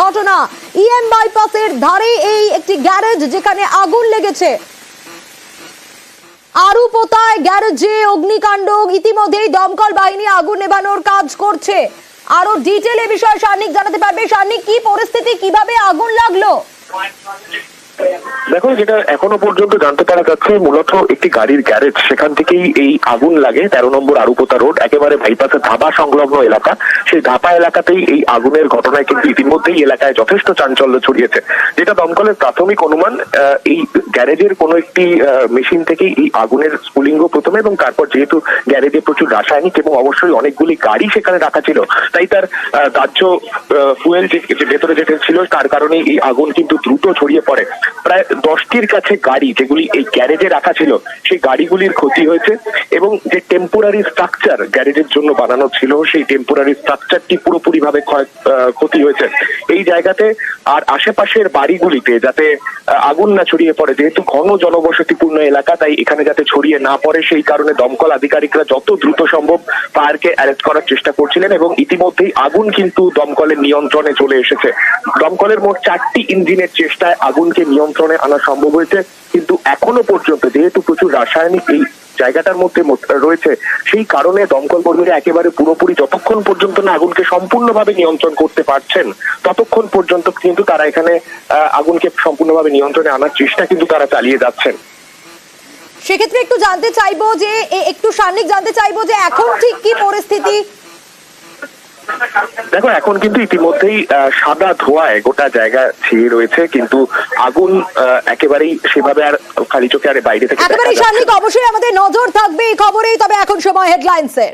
ঘটনা। ইএম বাইপাসের ধারে এই একটি গ্যারেজ যেখানে আগুন লেগেছে। আরু পোতায় গ্যারেজে অগ্নিকাণ্ড, ইতিমধ্যেই দমকল বাহিনী আগুন নেভানোর কাজ করছে। আরও ডিটেল এ বিষয়ে সার্নিক জানাতে পারবে। সার্নিক কি পরিস্থিতি, কীভাবে আগুন লাগল? দেখো যেটা এখনও পর্যন্ত জানতে পারা যাচ্ছে, মূলত একটি গাড়ির গ্যারেজ। সেখান থেকেই এই আগুন লাগে, তেরো নম্বর আরুপোতা রোড, একেবারে বাইপাসের ধাবা সংলগ্ন এলাকা। সেই ধাপা এলাকাতেই এই আগুনের ঘটনায় কিন্তু ইতিমধ্যেই এলাকায় যথেষ্ট চাঞ্চল্য ছড়িয়েছে। যেটা দমকলের প্রাথমিক অনুমান এই গ্যারেজের কোনো একটি মেশিন থেকেই এই আগুনের স্ফুলিঙ্গ প্রথমে এবং তারপর যেহেতু গ্যারেজে প্রচুর রাসায়নিক এবং অবশ্যই অনেকগুলি গাড়ি সেখানে রাখা ছিল, তাই তার দাহ্য ফুয়েল যে ভেতরে যেটা ছিল, তার কারণে এই আগুন কিন্তু দ্রুত ছড়িয়ে পড়ে। প্রায় দশটির কাছে গাড়ি যেগুলি এই গ্যারেজে রাখা ছিল, সেই গাড়িগুলির ক্ষতি হয়েছে এবং যে টেম্পোরারি স্ট্রাকচার গ্যারেজের জন্য বানানো ছিল, সেই টেম্পোরারি স্ট্রাকচারটি পুরোপুরি ভাবে ক্ষতি হয়েছে। এই জায়গাতে আর আশেপাশের বাড়িগুলিতে যাতে আগুন না ছড়িয়ে পড়ে, যেহেতু ঘন জনবসতিপূর্ণ এলাকা, তাই এখানে যাতে ছড়িয়ে না পড়ে, সেই কারণে দমকল আধিকারিকরা যত দ্রুত সম্ভব ফায়ারকে অ্যারেস্ট করার চেষ্টা করছিলেন এবং ইতিমধ্যেই আগুন কিন্তু দমকলের নিয়ন্ত্রণে চলে এসেছে। দমকলের মোট চারটি ইঞ্জিনের চেষ্টায় আগুনকে নিয়ন্ত্রণে আনা সম্ভব হয়েছে, কিন্তু এখনও পর্যন্ত যেহেতু প্রচুর রাসায়নিক এই জায়গাটার মধ্যে রয়েছে, সেই কারণে দমকল কর্মীরা একেবারে পুরোপুরি যতক্ষণ পর্যন্ত না আগুনকে সম্পূর্ণভাবে নিয়ন্ত্রণ করতে পারছেন, ততক্ষণ পর্যন্ত কিন্তু তারা এখানে আগুনকে সম্পূর্ণভাবে নিয়ন্ত্রণে আনার চেষ্টা কিন্তু তারা চালিয়ে যাচ্ছেন। সেক্ষেত্রে একটু জানতে চাইব যে একটু সার্নিক জানতে চাইব যে, এখন ঠিক কি পরিস্থিতি? দেখো এখন কিন্তু ইতিমধ্যেই আহ, সাদা ধোঁয়ায় গোটা জায়গা ছেয়ে রয়েছে কিন্তু আগুন আহ, একেবারেই সেভাবে আর খালি চোখে আর বাইরে থেকে অবশ্যই আমাদের নজর থাকবে এই খবরেই তবে এখন সময় হেডলাইন্সের